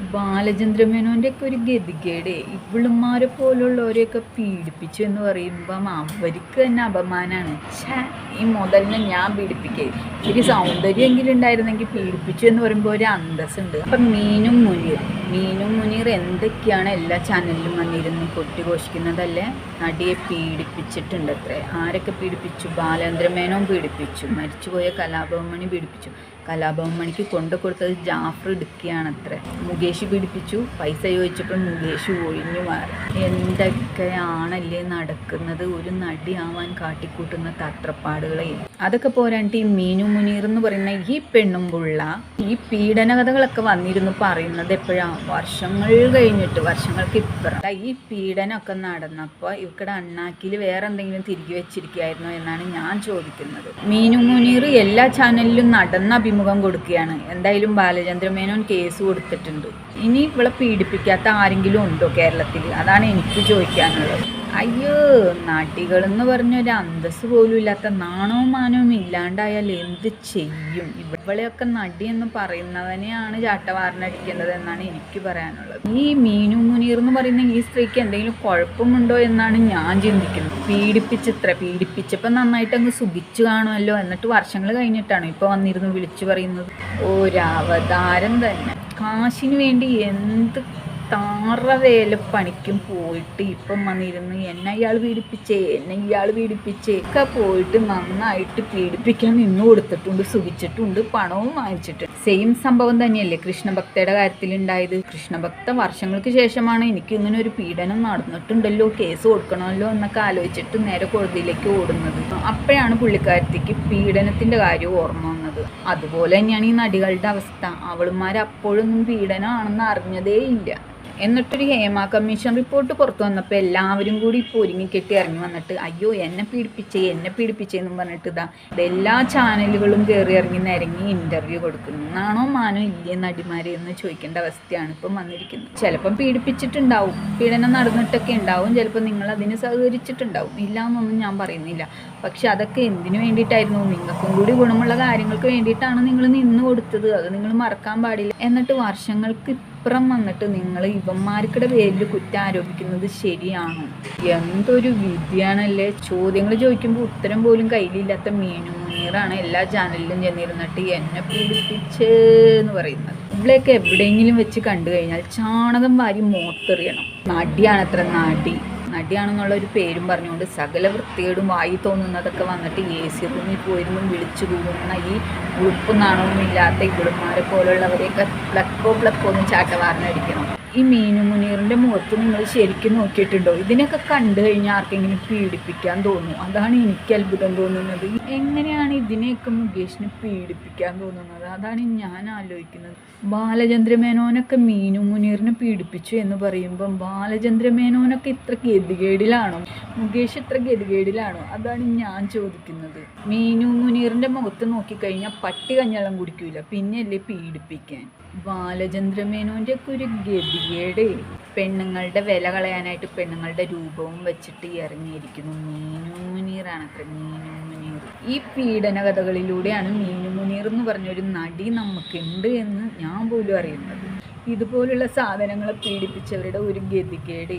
ബാലചന്ദ്രമേനോന്റെ ഒക്കെ ഒരു ഗതികേട്. ഇവളുമാരെ പോലുള്ളവരെയൊക്കെ പീഡിപ്പിച്ചു എന്ന് പറയുമ്പം അവർക്ക് തന്നെ അപമാനമാണ് ഛേ ഈ മുതലിനെ ഞാൻ പീഡിപ്പിക്കേ. ഇത്തിരി സൗന്ദര്യമെങ്കിലും ഉണ്ടായിരുന്നെങ്കിൽ പീഡിപ്പിച്ചു എന്ന് പറയുമ്പോൾ ഒരു അന്തസ്സുണ്ട്. അപ്പം മീനും മുനീർ. മീനും മുനീർ എന്തൊക്കെയാണ് എല്ലാ ചാനലിലും വന്നിരുന്ന് കൊട്ടിഘോഷിക്കുന്നതല്ലേ? നടിയെ പീഡിപ്പിച്ചിട്ടുണ്ട് അത്രേ ആരൊക്കെ പീഡിപ്പിച്ചു? ബാലേന്ദ്രമേനോൻ പീഡിപ്പിച്ചു. മരിച്ചുപോയ കലാഭവമണി പീഡിപ്പിച്ചു. കലാഭവമണിക്ക് കൊണ്ടു കൊടുത്തത് ജാഫർ എടുക്കുകയാണ് അത്ര മുകേഷ് പിടിപ്പിച്ചു പൈസ ചോദിച്ചപ്പോൾ മുകേഷ് ഒഴിഞ്ഞു മാറി. എന്തൊക്കെയാണല്ലേ നടക്കുന്നത്? ഒരു നടി ആവാൻ കാട്ടിക്കൂട്ടുന്ന തത്രപ്പാടുകളെ. അതൊക്കെ പോരാണ്ട് ഈ മീനു മുനീർ എന്ന് പറയുന്ന ഈ പെണ്ണും പുള്ള ഈ പീഡന കഥകളൊക്കെ വന്നിരുന്നു പറയുന്നത് എപ്പോഴാ? വർഷങ്ങൾ കഴിഞ്ഞിട്ട്. വർഷങ്ങൾക്ക് ഇപ്പുറം. ഈ പീഡനമൊക്കെ നടന്നപ്പോൾ ഇവക്കടെ അണ്ണാക്കിൽ വേറെ എന്തെങ്കിലും തിരികെ വെച്ചിരിക്കുകയായിരുന്നോ എന്നാണ് ഞാൻ ചോദിക്കുന്നത്. മീനു മുനീർ എല്ലാ ചാനലിലും നടന്ന അഭിമുഖം കൊടുക്കുകയാണ്. എന്തായാലും ബാലചന്ദ്രമേനോൻ കേസ് കൊടുത്തിട്ടുണ്ട്. ഇനി ഇവളെ പീഡിപ്പിക്കാത്ത ആരെങ്കിലും ഉണ്ടോ കേരളത്തിൽ അതാണ് എനിക്ക് ചോദിക്കാനുള്ളത്. അയ്യോ നാട്ടികളെന്ന് പറഞ്ഞൊരു അന്തസ് പോലും ഇല്ലാത്ത നാണവും മാനവും ഇല്ലാണ്ടായാൽ എന്ത് ചെയ്യും? ഇവളെയൊക്കെ നടി എന്ന് പറയുന്നവനെയാണ് ചാട്ടവാറിനടിക്കേണ്ടത് എന്നാണ് എനിക്ക് പറയാനുള്ളത്. ഈ മീനു മുനീർ എന്ന് പറയുന്ന ഈ സ്ത്രീക്ക് എന്തെങ്കിലും കുഴപ്പമുണ്ടോ എന്നാണ് ഞാൻ ചിന്തിക്കുന്നത്. പീഡിപ്പിച്ചിത്ര പീഡിപ്പിച്ചപ്പോൾ നന്നായിട്ട് അങ്ങ് സുഖിച്ചു കാണുമല്ലോ എന്നിട്ട് വർഷങ്ങൾ കഴിഞ്ഞിട്ടാണ് ഇപ്പോൾ വന്നിരുന്നു വിളിച്ചു പറയുന്നത്. ഒരവതാരം തന്നെ. കാശിന് വേണ്ടി എന്ത് താറവേല പണിക്കും പോയിട്ട് ഇപ്പം വന്നിരുന്ന്. എന്നെ ഇയാൾ പീഡിപ്പിച്ചേ എന്നെ ഇയാൾ പീഡിപ്പിച്ചേ. ഒക്കെ പോയിട്ട് നന്നായിട്ട് പീഡിപ്പിക്കാൻ നിന്ന് കൊടുത്തിട്ടുണ്ട് സുഖിച്ചിട്ടുണ്ട് പണവും വാങ്ങിച്ചിട്ടുണ്ട് സെയിം സംഭവം തന്നെയല്ലേ കൃഷ്ണഭക്തയുടെ കാര്യത്തിൽ ഉണ്ടായത് കൃഷ്ണഭക്ത വർഷങ്ങൾക്ക് ശേഷമാണ് എനിക്ക് ഇങ്ങനെ ഒരു പീഡനം നടന്നിട്ടുണ്ടല്ലോ കേസ് കൊടുക്കണമല്ലോ എന്നൊക്കെ ആലോചിച്ചിട്ട് നേരെ കോടതിയിലേക്ക് ഓടുന്നത്. അപ്പോഴാണ് പുള്ളിക്കാരത്തിക്ക് പീഡനത്തിന്റെ കാര്യം ഓർമ്മ വന്നത്. അതുപോലെ തന്നെയാണ് ഈ നടികളുടെ അവസ്ഥ. അവളുമാർ അപ്പോഴൊന്നും പീഡനമാണെന്ന് അറിഞ്ഞതേ ഇല്ല എന്നിട്ടൊരു ഹേമ കമ്മീഷൻ റിപ്പോർട്ട് പുറത്തു വന്നപ്പോൾ എല്ലാവരും കൂടി ഇപ്പോൾ ഒരുങ്ങിക്കെട്ടി ഇറങ്ങി വന്നിട്ട് അയ്യോ എന്നെ പീഡിപ്പിച്ചേ എന്നെ പീഡിപ്പിച്ചേന്നും പറഞ്ഞിട്ട് ഇതാ എല്ലാ ചാനലുകളും കയറി ഇറങ്ങി നിരങ്ങി ഇന്റർവ്യൂ കൊടുക്കുന്നു. എന്നാണോ മാനോ ഇല്ലേ നടിമാരെ? എന്ന് ചോദിക്കേണ്ട അവസ്ഥയാണ് ഇപ്പം വന്നിരിക്കുന്നത്. ചിലപ്പം പീഡിപ്പിച്ചിട്ടുണ്ടാവും പീഡനം നടന്നിട്ടൊക്കെ ഉണ്ടാവും ചിലപ്പോൾ നിങ്ങൾ അതിന് സഹകരിച്ചിട്ടുണ്ടാവും. ഇല്ല എന്നൊന്നും ഞാൻ പറയുന്നില്ല. പക്ഷെ അതൊക്കെ എന്തിനു വേണ്ടിയിട്ടായിരുന്നു? നിങ്ങൾക്കും കൂടി ഗുണമുള്ള കാര്യങ്ങൾക്ക് വേണ്ടിയിട്ടാണ് നിങ്ങൾ നിന്ന് കൊടുത്തത്. അത് നിങ്ങൾ മറക്കാൻ പാടില്ല. എന്നിട്ട് വർഷങ്ങൾക്ക് ഇപ്പുറം വന്നിട്ട് നിങ്ങൾ ഇവന്മാർക്കിടെ പേരിൽ കുറ്റം ആരോപിക്കുന്നത് ശരിയാണോ. എന്തൊരു വിധിയാണല്ലേ? ചോദ്യങ്ങൾ ചോദിക്കുമ്പോൾ ഉത്തരം പോലും കയ്യിലില്ലാത്ത മീനു മുനീറാണ് എല്ലാ ചാനലിലും ചെന്നിരുന്നിട്ട് എന്നെ പീഡിപ്പിച്ച് എന്ന് പറയുന്നത്. ഇവിടെയൊക്കെ എവിടെയെങ്കിലും വെച്ച് കണ്ടു കഴിഞ്ഞാൽ ചാണകം വാരി മോത്തെറിയണം. നാട്ടിയാണത്ര നടി നടിയാണെന്നുള്ള ഒരു പേരും പറഞ്ഞുകൊണ്ട് സകല വൃത്തികേടും വായി തോന്നുന്നതൊക്കെ വന്നിട്ട് എ സി റൂമിൽ പോയിരുന്നു വിളിച്ചു കൂടുന്ന ഈ ഉളുപ്പും നാണവും ഇല്ലാത്ത ഇവിടുമാരെ പോലുള്ളവരെയൊക്കെ പ്ലക്കോ പ്ലക്കോ എന്ന് ചാട്ടവാറിനടിക്കണം. ഈ മീനു മുനീറിന്റെ മുഖത്ത് നിങ്ങൾ ശരിക്കും നോക്കിയിട്ടുണ്ടോ? ഇതിനൊക്കെ കണ്ടു കഴിഞ്ഞാൽ ആർക്കെങ്കിലും പീഡിപ്പിക്കാൻ തോന്നും അതാണ് എനിക്ക് അത്ഭുതം തോന്നുന്നത്. എങ്ങനെയാണ് ഇതിനെയൊക്കെ മുകേഷിന് പീഡിപ്പിക്കാൻ തോന്നുന്നത്? അതാണ് ഞാൻ ആലോചിക്കുന്നത്. ബാലചന്ദ്രമേനോനൊക്കെ മീനു മുനീറിനെ പീഡിപ്പിച്ചു എന്ന് പറയുമ്പം ബാലചന്ദ്രമേനോനൊക്കെ ഇത്ര ഗതികേടിലാണോ? മുകേഷ് ഇത്ര ഗതികേടിലാണോ? അതാണ് ഞാൻ ചോദിക്കുന്നത്. മീനു മുനീറിന്റെ മുഖത്ത് നോക്കിക്കഴിഞ്ഞാൽ പട്ടി കഞ്ഞളം കുടിക്കൂല. പിന്നെയല്ലേ പീഡിപ്പിക്കാൻ. ബാലചന്ദ്രമേനോന്റെ ഒക്കെ ഒരു ഗതികേട് പെണ്ണുങ്ങളുടെ വില കളയാനായിട്ട് പെണ്ണുങ്ങളുടെ രൂപവും വെച്ചിട്ട് ഇറങ്ങിയിരിക്കുന്നു. മീനു മുനീറാണ് അത്ര മീനു മുനീർ. ഈ പീഡന കഥകളിലൂടെയാണ് മീനു മുനീർ എന്ന് പറഞ്ഞൊരു നടി നമുക്കുണ്ട് എന്ന് ഞാൻ പോലും അറിയുന്നത്. ഇതുപോലുള്ള സാധനങ്ങളെ പീഡിപ്പിച്ചവരുടെ ഒരു ഗതികേട്.